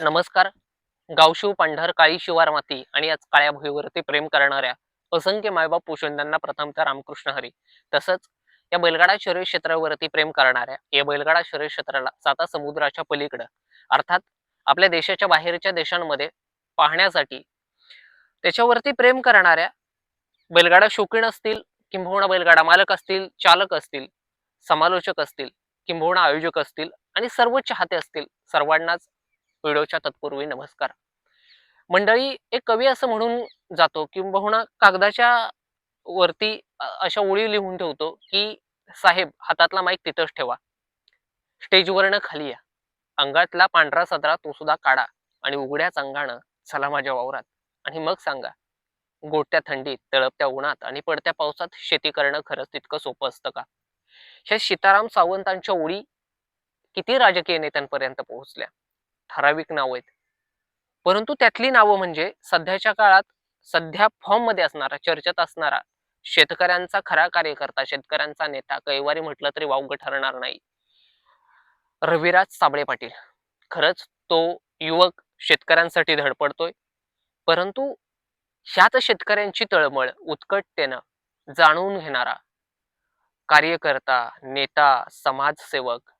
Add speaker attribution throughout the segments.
Speaker 1: नमस्कार. गावशिव पांढर काळी शिवार माती आणि आज काळ्या भुईवरती प्रेम करणाऱ्या असंख्य मायबाप पोषणदांना प्रथमतः रामकृष्ण हरी. तसंच या बैलगाडा शरीर क्षेत्रावरती प्रेम करणाऱ्या या बैलगाडा शरीर क्षेत्राला साता समुद्राच्या पलीकडं अर्थात आपल्या देशाच्या बाहेरच्या देशांमध्ये पाहण्यासाठी त्याच्यावरती प्रेम करणाऱ्या बैलगाडा शौकीन असतील किंबहुना बैलगाडा मालक असतील चालक असतील समालोचक असतील किंबहुना आयोजक असतील आणि सर्व चाहते असतील सर्वांनाच व्हिडिओच्या तत्पूर्वी नमस्कार. मंडळी एक कवी असं म्हणून जातो किंबहुना कागदाच्या वरती अशा ओळी लिहून ठेवतो की साहेब हातातला माईक तिथंच ठेवा. स्टेजवरनं खाली या. अंगातला पांढरा सदरा तो सुद्धा काढा आणि उघड्याच अंगानं चला माझ्या वावरात. आणि मग सांगा गोट्या थंडीत तळपत्या उन्हात आणि पडत्या पावसात शेती करणं खरंच तितकं सोपं असतं का? ह्या सीताराम सावंतांच्या ओळी किती राजकीय नेत्यांपर्यंत पोहोचल्या? ठराविक नावं आहेत. परंतु त्यातली नावं म्हणजे सध्याच्या काळात सध्या फॉर्ममध्ये असणारा चर्चेत असणारा शेतकऱ्यांचा खरा कार्यकर्ता शेतकऱ्यांचा नेता कैवारी म्हटलं तरी वावग ठरणार नाही. रविराज साबळे पाटील. खरंच तो युवक शेतकऱ्यांसाठी धडपडतोय. परंतु ह्यात शेतकऱ्यांची तळमळ उत्कटतेनं जाणून घेणारा कार्यकर्ता नेता समाजसेवक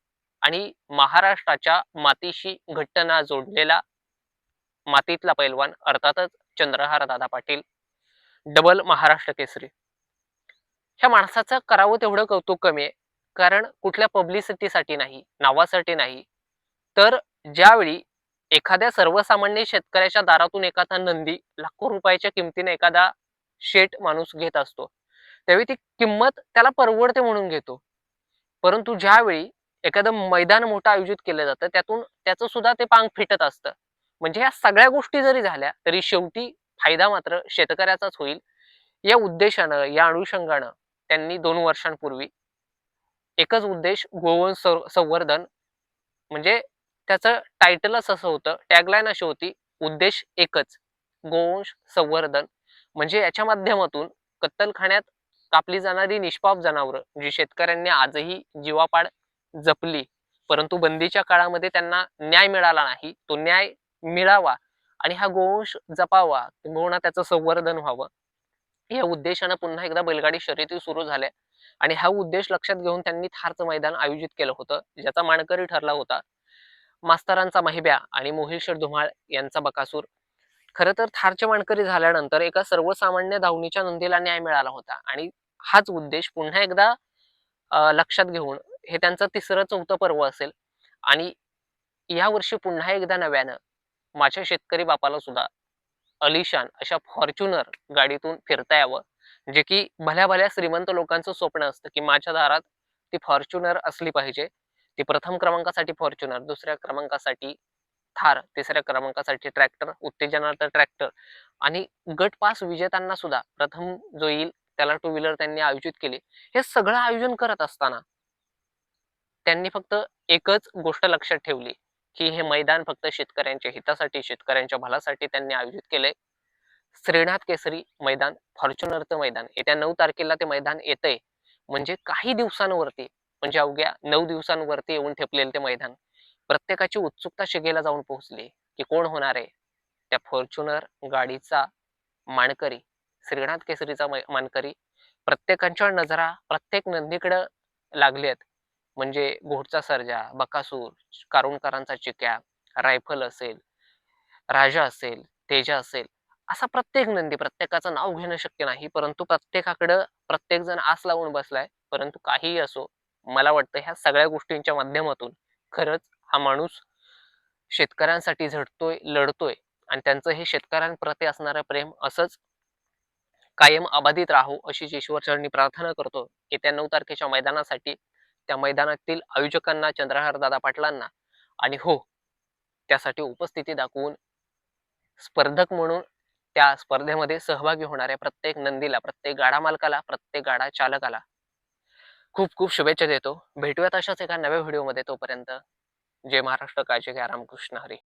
Speaker 1: आणि महाराष्ट्राच्या मातीशी घट्टना जोडलेला मातीतला पैलवान अर्थातच चंद्रहार दादा पाटील डबल महाराष्ट्र केसरी. ह्या माणसाचं करावं तेवढं कौतुक कमी आहे. कारण कुठल्या पब्लिसिटीसाठी नाही नावासाठी नाही. तर ज्यावेळी एखाद्या सर्वसामान्य शेतकऱ्याच्या दारातून एखादा नंदी लाखो रुपयाच्या किमतीने एखादा शेट माणूस घेत असतो त्यावेळी ती किंमत त्याला परवडते म्हणून घेतो. परंतु ज्यावेळी एखादं मैदान मोठं आयोजित केलं जातं त्यातून त्याचं सुद्धा ते पांग फिटत असतं. म्हणजे ह्या सगळ्या गोष्टी जरी झाल्या तरी शेवटी फायदा मात्र शेतकऱ्याचाच होईल. या उद्देशानं या अनुषंगानं त्यांनी दोन वर्षांपूर्वी एकच उद्देश गोवन संवर्धन. म्हणजे त्याचं टायटलच असं होतं टॅगलाईन अशी होती उद्देश एकच गोवंश संवर्धन. म्हणजे याच्या माध्यमातून कत्तलखान्यात कापली जाणारी निष्पाप जनावरं जी शेतकऱ्यांनी आजही जीवापाड जपली. परंतु बंदीच्या काळामध्ये त्यांना न्याय मिळाला नाही. तो न्याय मिळावा आणि हा गोवंश जपावा किंबहुना त्याचं संवर्धन व्हावं. या उद्देशानं पुन्हा एकदा बैलगाडी शर्यती सुरू झाल्या. आणि हा उद्देश लक्षात घेऊन त्यांनी थारचं मैदान आयोजित केलं होतं ज्याचा मानकरी ठरला होता. मास्तरांचा महिब्या आणि मोहिशर धुमाळ यांचा बकासूर. खरं तर थारचे मानकरी झाल्यानंतर एका सर्वसामान्य धावणीच्या नंदीला न्याय मिळाला होता. आणि हाच उद्देश पुन्हा एकदा लक्षात घेऊन हे त्यांचं तिसरं चौथं पर्व असेल. आणि या वर्षी पुन्हा एकदा नव्यानं माझ्या शेतकरी बापाला सुद्धा अलिशान अशा फॉर्च्युनर गाडीतून फिरता यावं. जे की भल्या भल्या श्रीमंत लोकांचं स्वप्न असतं की माझ्या दारात ती फॉर्च्युनर असली पाहिजे. ती प्रथम क्रमांकासाठी फॉर्च्युनर दुसऱ्या क्रमांकासाठी थार तिसऱ्या क्रमांकासाठी ट्रॅक्टर उत्तेजनार्थ ट्रॅक्टर. आणि गट पास विजेत्यांना सुद्धा प्रथम जो येईल त्याला टू व्हीलर त्यांनी आयोजित केली. हे सगळं आयोजन करत असताना त्यांनी फक्त एकच गोष्ट लक्षात ठेवली की हे मैदान फक्त शेतकऱ्यांच्या हितासाठी शेतकऱ्यांच्या भलासाठी त्यांनी आयोजित केलंय. श्रीनाथ केसरी मैदान फॉर्च्युनरचं मैदान. येत्या नऊ तारखेला ते मैदान येतंय. म्हणजे काही दिवसांवरती म्हणजे अवघ्या नऊ दिवसांवरती येऊन ठेपलेलं ते मैदान प्रत्येकाची उत्सुकता शिगेला जाऊन पोहोचली की कोण होणार आहे? त्या फॉर्च्युनर गाडीचा मानकरी श्रीनाथ केसरीचा मानकरी प्रत्येकाच्या नजरा प्रत्येक नंदीकडं लागल्यात म्हणजे घोटचा सर्जा बकासूर कारुणकरांचा चिक्या रायफल असेल राजा असेल तेजा असेल असा प्रत्येक नंदी प्रत्येकाचं नाव घेणं शक्य नाही परंतु प्रत्येकाकडं प्रत्येक जण आस लावून बसलाय परंतु काहीही असो मला वाटतं ह्या सगळ्या गोष्टींच्या माध्यमातून खरंच हा माणूस शेतकऱ्यांसाठी झटतोय लढतोय आणि त्यांचं हे शेतकऱ्यांप्रती असणारं प्रेम असंच कायम अबाधित राहो अशी ईश्वरचरणी प्रार्थना करतो. येत्या नऊ तारखेच्या मैदानासाठी त्या मैदानातील आयोजकांना चंद्रहार दादा पाटलांना आणि हो त्यासाठी उपस्थिती दाखवून स्पर्धक म्हणून त्या स्पर्धेमध्ये सहभागी होणाऱ्या प्रत्येक नंदीला प्रत्येक गाडा मालकाला प्रत्येक गाडा चालकाला खूप खूप शुभेच्छा देतो. भेटूयात अशाच एका नव्या व्हिडिओमध्ये तोपर्यंत. जय महाराष्ट्र काळजी घ्या. रामकृष्ण हरी.